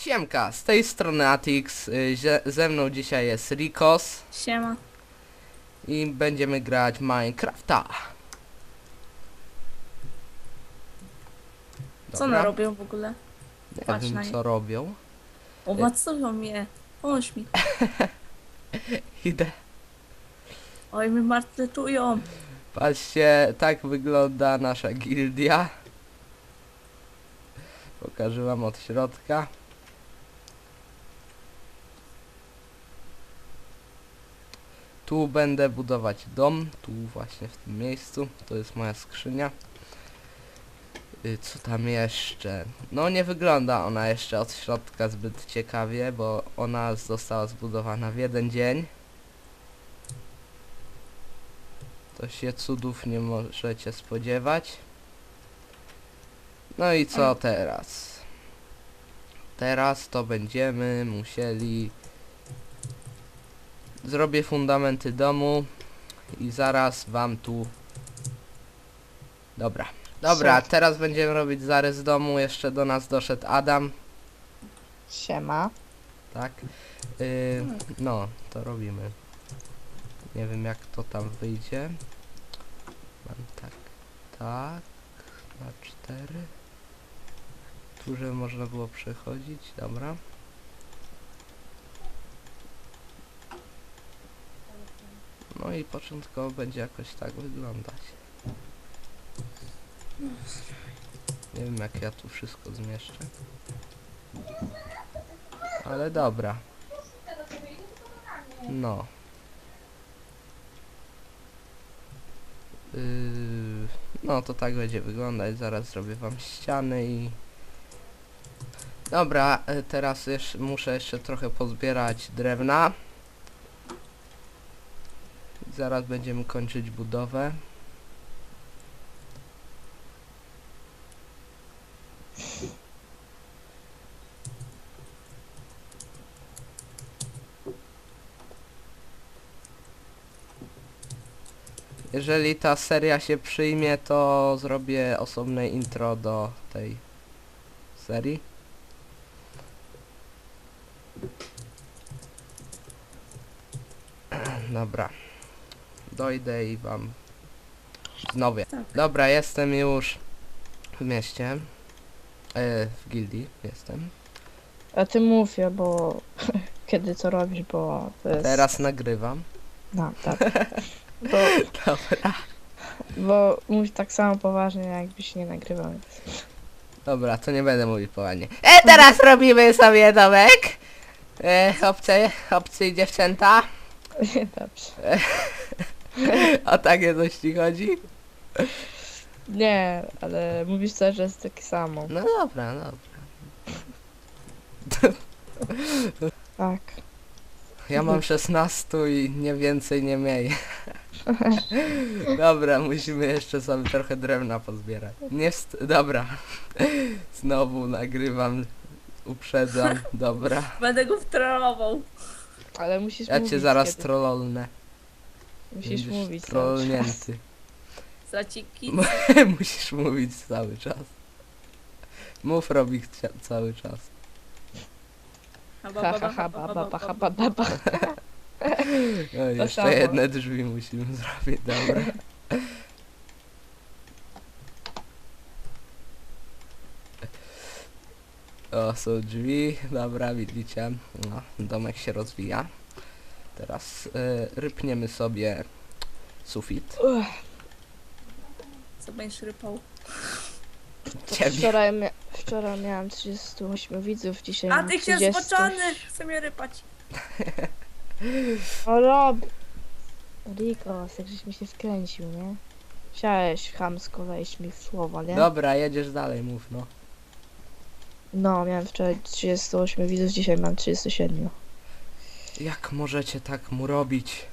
Siemka, z tej strony Atix, y, ze, mną dzisiaj jest Rikos Siema. i będziemy grać Minecrafta. Co one robią w ogóle? Nie Patrz wiem co robią. Omacują mnie. Pomóż mi. Idę. Oj, mnie martletują. Patrzcie, tak wygląda nasza gildia. Pokażę wam od środka. Tu będę budować dom, tu właśnie w tym miejscu. To jest moja skrzynia. Y, Co tam jeszcze? No nie wygląda ona jeszcze od środka zbyt ciekawie, bo ona została zbudowana w jeden dzień. To się cudów nie możecie spodziewać. No i co teraz? Teraz to będziemy musieli... Zrobię fundamenty domu i zaraz wam tu... Dobra. Dobra, teraz będziemy robić zarys domu. Jeszcze do nas doszedł Adam, Siema. tak? Yy, no, to robimy. Nie wiem jak to tam wyjdzie. Mam tak, tak, na cztery. Tu, żeby można było przechodzić, dobra. No i początkowo będzie jakoś tak wyglądać. Nie wiem jak ja tu wszystko zmieszczę. Ale dobra. No. Yy, no to tak będzie wyglądać. Zaraz zrobię wam ściany i... Dobra, y, teraz jeszcze, muszę jeszcze trochę pozbierać drewna. Zaraz będziemy kończyć budowę. Jeżeli ta seria się przyjmie, to zrobię osobne intro do tej serii. Dobra. Dojdę i wam znowu. Tak. Dobra, jestem już w mieście. E, w gildii jestem. A ty mówię, bo kiedy co robisz, bo to jest... Teraz nagrywam. No, tak. Bo, Dobra. bo mówisz tak samo poważnie, jakbyś nie nagrywał. Dobra, to nie będę mówić poważnie. E, teraz robimy sobie domek. E, chłopcy, chłopcy i dziewczęta. Dobrze. O takie coś ci chodzi? Nie, ale mówisz coś, że jest takie samo. No dobra, dobra. Tak. Ja mam 16 i nie więcej, nie mniej. Dobra, musimy jeszcze sobie trochę drewna pozbierać. Nie wst- dobra. Znowu nagrywam. Uprzedzam. Dobra. Będę go wtrolował. Ale musisz Ja mówić cię zaraz kiedy. trollolnę. Musisz Będziesz mówić cały czas. trollnięty. Zaciki. Musisz mówić cały czas. Mów Robik cia- cały czas. Ha, ha, ha, ba, ba, ba, ha, ba, ba, ba. No, jeszcze samo. jedne drzwi musimy zrobić, dobra. O, są drzwi, dobra, widzicie, no, domek się rozwija. Teraz y, rypniemy sobie sufit. Uch, Co będziesz rypał? Ciebie. Wczoraj, mia wczoraj miałam 38 widzów, dzisiaj A mam ty się 30. zboczony! Chcę mnie rypać. O Rob! Rikos, jak żeś mi się skręcił, nie? Chciałeś chamsko wejść mi w słowo, nie? Dobra, jedziesz dalej, mów no. No, miałem wczoraj 38 widzów, dzisiaj mam 37. Jak możecie tak mu robić?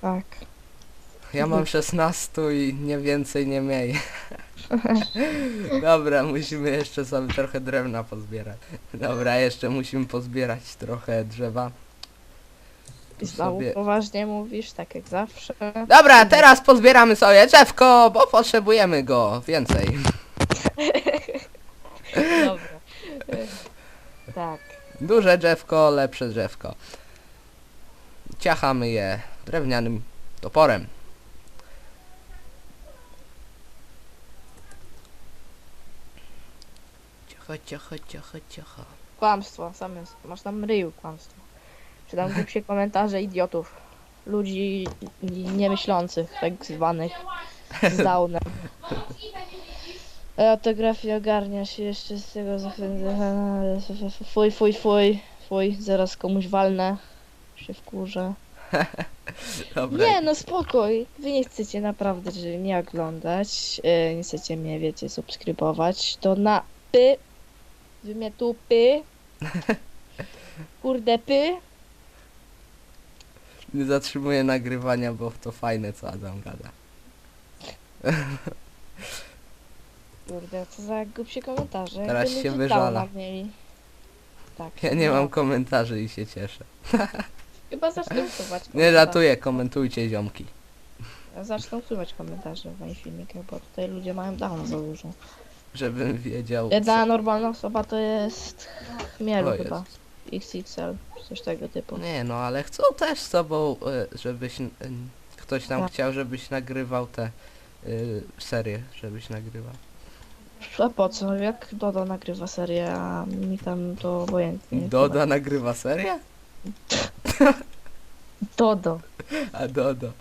Tak. Ja mam 16 i nie więcej, nie mniej. Dobra, musimy jeszcze sobie trochę drewna pozbierać. Dobra, jeszcze musimy pozbierać trochę drzewa. I znowu sobie- poważnie mówisz, tak jak zawsze. Dobra, teraz pozbieramy sobie drzewko, bo potrzebujemy go więcej. Dobra. Tak. Duże drzewko, lepsze drzewko. Ciachamy je drewnianym toporem. Ciacho, ciacho, ciacho, ciacho. Kłamstwo, sam jest. Masz tam ryju kłamstwo. Czytam głupie komentarze idiotów. Ludzi niemyślących, tak zwanych. Z downem. Autografia ogarnia się jeszcze z tego zachęcenia. Fuj, fuj, fuj, fuj, zaraz komuś walnę. Się wkurzę. Dobra. Nie, no spokoj. Wy nie chcecie naprawdę że nie oglądać. Yy, nie chcecie mnie, wiecie, subskrybować. To na py. Wy mnie tu py. Kurde py. Nie zatrzymuję nagrywania, bo to fajne co Adam gada. Kurde, co za głupie komentarze. Teraz Jakby się ludzie wyżala. downa mieli. Tak. Ja nie no. mam komentarzy i się cieszę. Chyba zacznę usuwać Nie komentarze. ratuję, komentujcie ziomki. Zacznę usuwać komentarze w moich filmikach, bo tutaj ludzie mają downa za dużo. Żebym wiedział. Jedna normalna osoba to jest chmielu O chyba. Jezus. XXL, coś tego typu. Nie no, ale chcą też z sobą, e, żebyś... n- Ktoś tam Tak. chciał, żebyś nagrywał te y, serię, żebyś nagrywał. A po co? Jak Dodo nagrywa serię, a mi tam to obojętnie. Doda nagrywa serię? Dodo. A Dodo.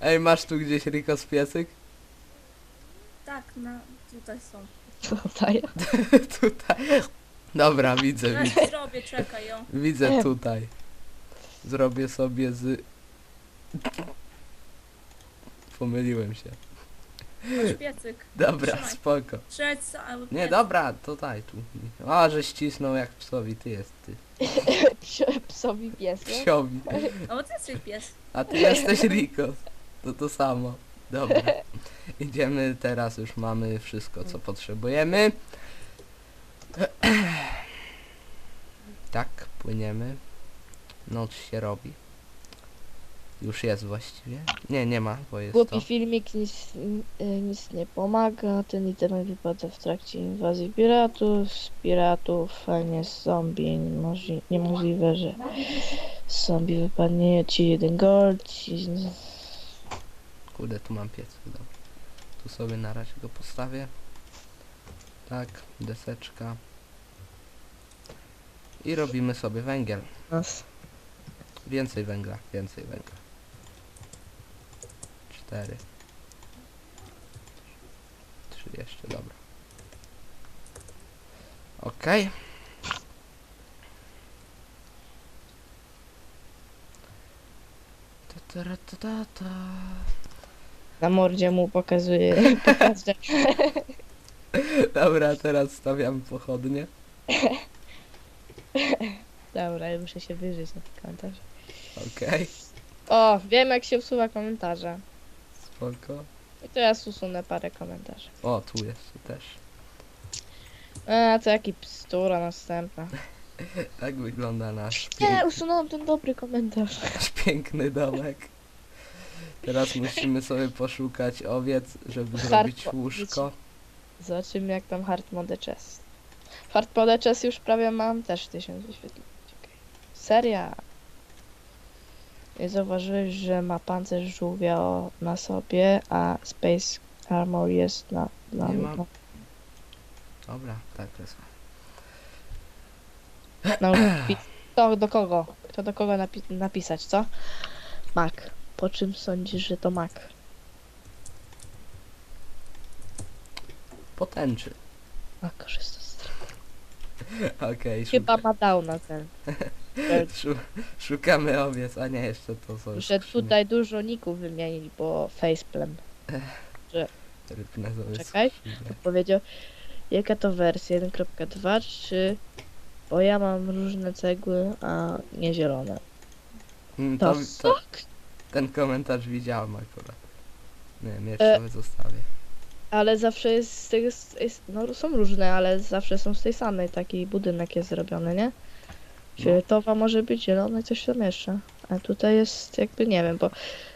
Ej, masz tu gdzieś Rikos piecyk? Tak, na, tutaj są. Tutaj. tutaj. Dobra, widzę, Teraz widzę. zrobię, czekaj ją. Widzę tutaj. Zrobię sobie z... Pomyliłem się. Masz piecyk. Dobra, Trzymaj. spoko. Trzeć cały Nie, piec. dobra, to daj tu. A, że ścisnął jak psowi, ty jest ty. Psowi pies, nie? Psiowi. No bo ty jesteś pies. A ty jesteś Rikos. To to samo. Dobra. Idziemy teraz, już mamy wszystko co potrzebujemy. Tak, płyniemy. Noc się robi. Już jest właściwie. Nie, nie ma, bo jest to. Głupi filmik nic, y, nic nie pomaga, ten item wypada w trakcie inwazji piratów, z piratów, a nie z zombie, Niemożli niemożliwe, że z zombie wypadnie ci jeden gold, ci... Kurde, tu mam piec, dobra. Tu sobie na razie go postawię. Tak, deseczka. I robimy sobie węgiel. Więcej węgla, więcej węgla. Cztery. Trzy jeszcze, dobra. Okej. Ta, ta, ta, ta, ta. Na mordzie mu pokazuje. Dobra, teraz stawiam pochodnie. Dobra, ja muszę się wyżyć na tych komentarzach. Okej, O, wiem jak się usuwa komentarze. Spoko. I teraz usunę parę komentarzy. O, tu jest też. A, to jaki pstura następna. Tak wygląda nasz, Nie, pięk, usunąłem ten dobry komentarz. nasz piękny domek. Teraz musimy sobie poszukać owiec, żeby Hard zrobić po- łóżko. Zobaczymy jak tam hard mode chest. Hard mode chest już prawie mam też 1000 wyświetleń. Czekaj. Seria. Zauważyłeś, że ma pancerz żółwia o- na sobie, a Space Armor jest na... na Nie na, Dobra, tak jest. na to do kogo? Kto do kogo napi napisać, co? Mac. Po czym sądzisz, że to Mac? Potęczy. Mac korzysta Okej, Chyba szuka, ma downa ten. szu, szukamy owiec, a nie jeszcze to są Że skrzynie. tutaj dużo ników wymienili, bo faceplan. Sobie Czekaj. skrzynie. Powiedział, jaka to wersja 1.2 czy... Bo ja mam różne cegły, a nie zielone. Mm, To, To, to, ten komentarz widziałem akurat. Nie wiem, E. jeszcze sobie zostawię. Ale zawsze jest z z- Jest, no są różne, ale zawsze są z tej samej. Taki budynek jest zrobiony, nie? No. Fioletowa może być, zielone, coś tam jeszcze. A tutaj jest jakby, nie wiem, bo...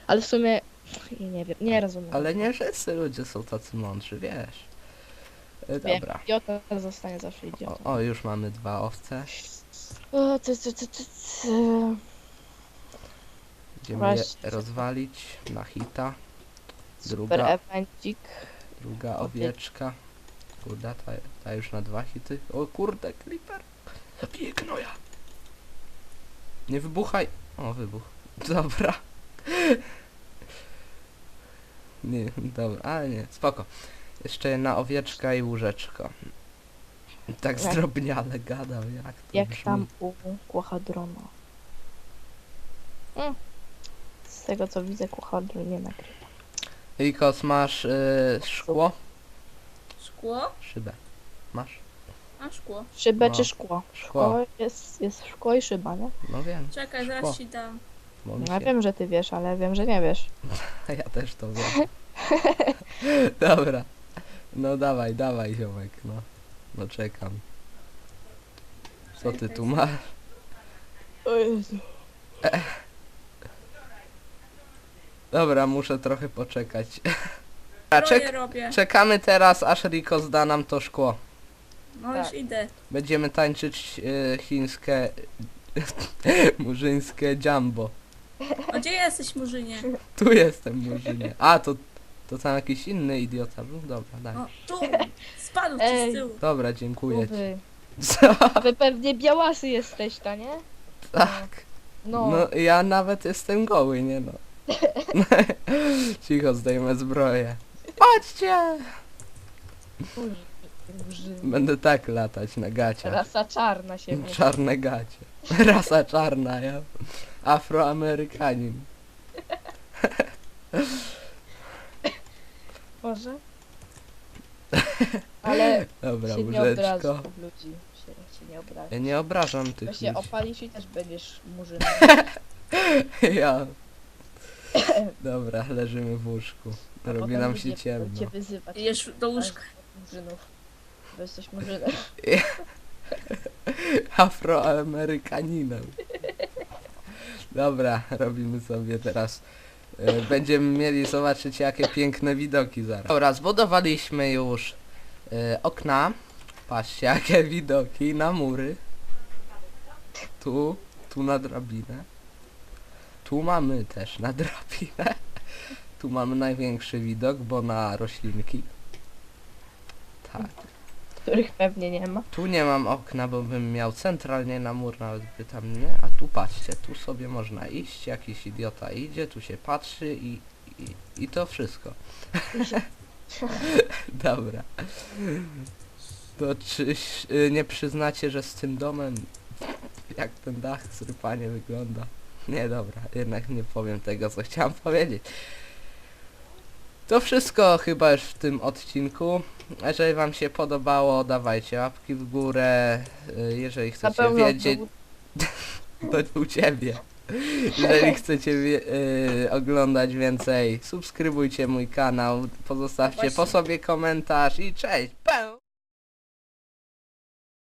Ale w sumie... Nie wiem, nie rozumiem. Ale nie wszyscy ludzie są tacy mądrzy, wiesz. E, Dobra. Idiota zostanie zawsze O, idiotą. o, już mamy dwa owce. O, ty, ty, ty, ty, ty. Będziemy Właśnie. je rozwalić na hita. Super Druga. Druga owieczka. Kurde, ta, ta już na dwa hity. O kurde, Clipper. Zabiję gnoja. Nie wybuchaj. O, wybuch. Dobra. Nie, dobra, ale nie, spoko. Jeszcze jedna owieczka i łóżeczko. Tak Jak- zdrobniale gadał, jak to Jak brzmi. tam u Kłachadrona. Mm. Z tego co widzę, Kłachadron nie nagrywa. Ikos, masz y, szkło? Szkło? Szybę. Masz? A szkło. Szybę No. czy szkło? Szkło. Szkło jest, jest szkło i szyba, nie? No wiem. Czekaj, Szkło. zaraz ci dam. Bo mi Ja się... wiem, że ty wiesz, ale wiem, że nie wiesz. Ja też to wiem. Dobra. No dawaj, dawaj ziomek, no. No czekam. Co ty tu masz? O Jezu. Dobra, muszę trochę poczekać. A czek robię. czekamy teraz, aż Riko zda nam to szkło. No Tak. już idę. Będziemy tańczyć y, chińskie... murzyńskie jumbo. A gdzie jesteś, Murzynie? Tu jestem, murzynie. A, to, to tam jakiś inny idiota był? Dobra, daj. No tu! Spadł ci Ej. z tyłu. Dobra, dziękuję ci. Wy, Co? wy pewnie białasy jesteś, ta nie? Tak. No. No ja nawet jestem goły, nie no. Cicho, zdejmę zbroję. Murzyn. Będę tak latać na gaciach. Rasa czarna się mówi. Czarne gacie. Rasa czarna, ja. Afroamerykanin. Może? Ale Dobra, się nie obrażaj łóżeczko. ludzi. Się, się nie. Ja nie obrażam tych się ludzi. opalisz i też będziesz murzynem. Ja. Dobra, leżymy w łóżku. A Robi potem nam się ciemno. cię wyzywać. Idziesz do łóżka. Murzynów. Bo jesteś murzynem. Afroamerykaninem. Dobra, robimy sobie teraz. e, Będziemy mieli zobaczyć jakie piękne widoki zaraz. Dobra, zbudowaliśmy już e, okna. Patrzcie jakie widoki na mury. Tu, tu na drabinę. Tu mamy też na drabinę. Tu mamy największy widok, bo na roślinki. Tak. Których pewnie nie ma. Tu nie mam okna, bo bym miał centralnie na mur, nawet by tam nie, a tu patrzcie, tu sobie można iść, jakiś idiota idzie, tu się patrzy i, i, i to wszystko. Dobra. To czy y, nie przyznacie, że z tym domem, jak ten dach zrypanie wygląda? Nie, dobra, jednak nie powiem tego, co chciałam powiedzieć. To wszystko chyba już w tym odcinku. Jeżeli wam się podobało, dawajcie łapki w górę. Y, Jeżeli chcecie pewno wiedzieć, to u ciebie. Jeżeli chcecie wie, y, oglądać więcej, subskrybujcie mój kanał, pozostawcie po sobie komentarz i cześć! Pę!